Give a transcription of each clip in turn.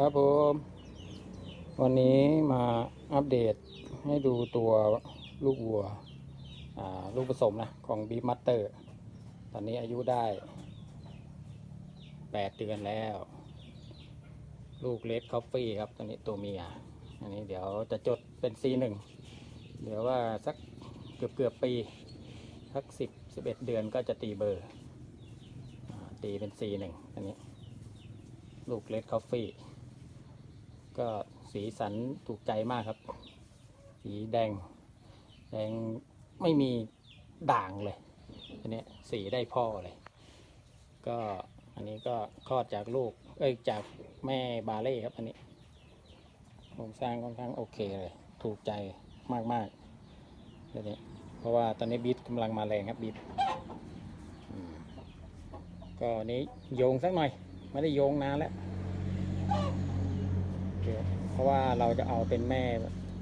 ครับผม วันนี้มาอัปเดตให้ดูตัวลูกวัวลูกผสมนะของบีมัตเตอร์ตอนนี้อายุได้ 8 เดือนแล้ว ลูกเลดคอฟฟี่ครับตัวนี้ตัวเมียอันนี้เดี๋ยวจะจดเป็น C1 เดี๋ยวว่าสักเกือบเกือบปี สัก 10 11 เดือนก็จะตีเบอร์ตีเป็น C1 อันนี้ลูกเลดคอฟฟี่ ก็สีสันถูกใจมากครับ สีแดง แดงไม่มีด่างเลยอันนี้สีได้พ่อเลย ก็อันนี้ก็คลอดจากลูก เอ้ยจากแม่บาเล่ครับ อันนี้โครงสร้างค่อนข้างโอเคเลย ถูกใจมากมากๆตัวนี้เพราะว่าตอนนี้บีทกำลังมาแรงครับบีทก็นี้โยงสักหน่อย ไม่ได้โยงนานแล้ว เพราะว่าเราจะเอาเป็นแม่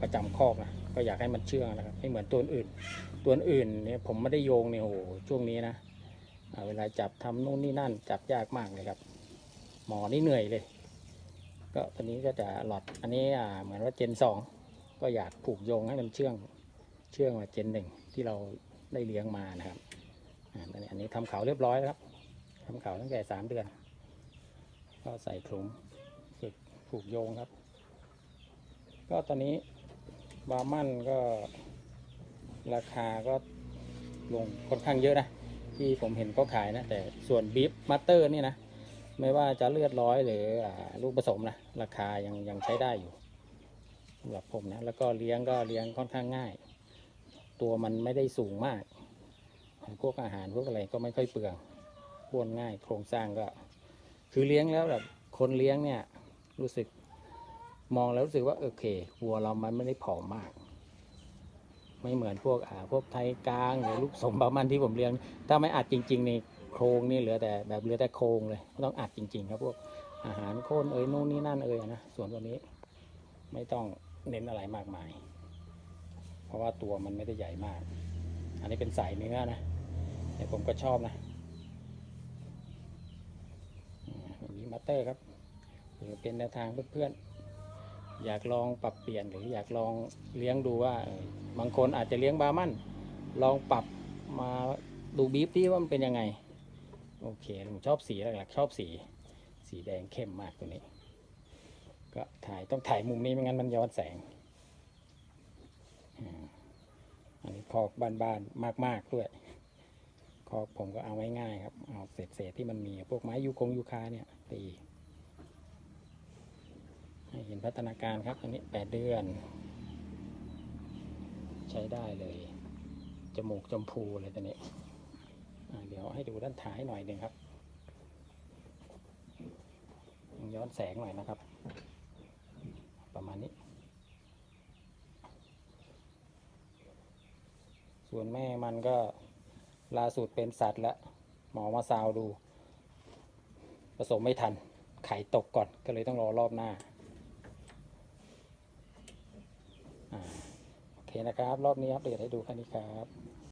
ประจำคอกนะก็อยากให้มันเชื่องนะครับไม่เหมือนตัวอื่น ตัวอื่นเนี่ยผมไม่ได้โยงเนี่ยโหช่วงนี้นะเวลาจับทำนู่นนี่นั่นจับยากมากเลยครับ หมอนี่เหนื่อยเลย ก็ตอนนี้ก็จะหลอดอันนี้อ่าเหมือนว่าเจนสองก็อยากผูกโยงให้มันเชื่องเชื่องกว่าเจนหนึ่งที่เราได้เลี้ยงมานะครับอ่าตอนนี้อันนี้ทำเขาเรียบร้อยแล้วครับทำเขาตั้งแต่สามเดือน ก็ใส่ถุงฝึกผูกโยงครับ ก็ตอนนี้บาร์มันก็ราคาก็ลงค่อนข้างเยอะนะ ที่ผมเห็นเขาขายนะ แต่ส่วนบีฟมัตเตอร์นี่นะ ไม่ว่าจะเลือดร้อยหรืออลูกผสมนะ ราคายังยังใช้ได้อยู่สำหรับผมนะ แล้วก็เลี้ยงก็เลี้ยงค่อนข้างง่าย ตัวมันไม่ได้สูงมาก พวกอาหารพวกอะไรก็ไม่ค่อยเปลืองป้วนง่าย โครงสร้างก็ คือเลี้ยงแล้วแบบคนเลี้ยงเนี่ยรู้สึก มองแล้วรู้สึกว่าโอเควัวเรามันไม่ได้ผอมมาก ไม่เหมือนพวกอ่าพวกไทยกลางหรือลูกสมบามันที่ผมเลี้ยง ถ้าไม่อัดจริงๆนี่โครงนี่เหลือแต่แบบเหลือแต่โครงเลยต้องอัดจริง ๆ ครับพวกอาหารโคนเอ้ยนู่นนี่นั่นเอ้ยนะส่วนตัวนี้ไม่ต้องเน้นอะไรมากมาย เพราะว่าตัวมันไม่ได้ใหญ่มาก อันนี้เป็นสายเนื้อนะแต่ผมก็ชอบนะอ่มีมัตเตอร์ครับเป็นแนวทางเพื่อนๆ อยากลองปรับเปลี่ยนหรืออยากลองเลี้ยงดูว่า บางคนอาจจะเลี้ยงบาร์มันลองปรับมาดูบีฟที่ว่ามันเป็นยังไง โอเคผมชอบสีหลักๆชอบสี สีแดงเข้มมากตัวนี้ ก็ถ่ายต้องถ่ายมุมนี้ไม่งั้นมันย้อนแสงอันนี้คอกบานๆมาก ๆ ด้วย คอกผมก็เอาง่ายๆครับ เอาเศษๆที่มันมีพวกไม้ยูคงยูคาเนี่ยตี ให้เห็นพัฒนาการครับอันนี้แปดเดือน ใช้ได้เลย จมูกจมพูเลยตัวนี้เดี๋ยวให้ดูด้านท้ายหน่อยหนึ่งครับย้อนแสงหน่อยนะครับ ประมาณนี้ ส่วนแม่มันก็ล่าสุดเป็นสัตว์แล้วหมอมาซาวดู ผสมไม่ทัน ไข่ตกก่อนก็เลยต้องรอรอบหน้า โอเคนะครับ รอบนี้อัปเดตให้ดูแค่นี้ครับ